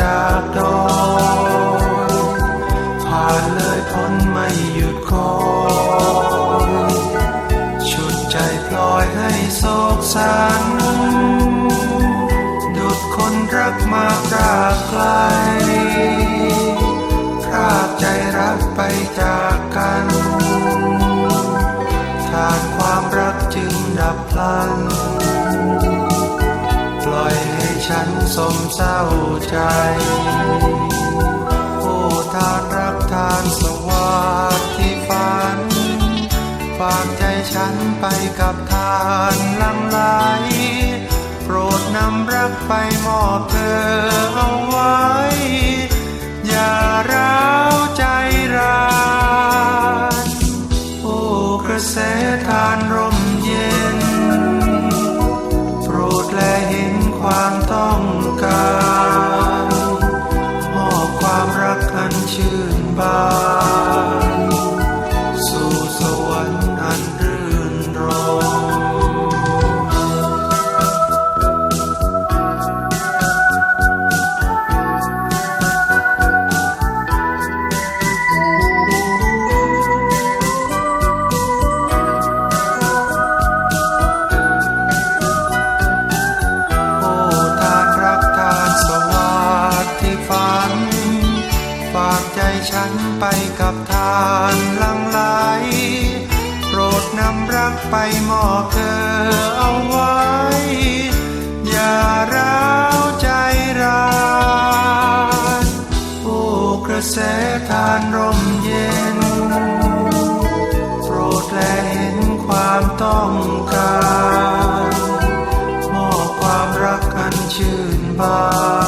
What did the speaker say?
จากดอยผ่านเลยพ้นไม่หยุดคอยชุดใจปล่อยให้โศกสันดุดคนรักมากรากไกลพรากใจรักไปจากกัน ขาดความรักจึงดับพลัน ฉันสมเศร้าใจ โอ้ทานรักทานสวัสดิ์ที่ฝัน ฝากใจฉันไปกับทานลังไหลโปรดนำรักไปมอบเธอ ฝากใจฉันไปกับทานลังไหลโปรดนำรักไปมอบเธอเอาไว้ อย่าร้าวใจร้านโอ้กระแสทานร่มเย็น โปรดแลเห็นความต้องการ มอบความรักอันชื่นบาน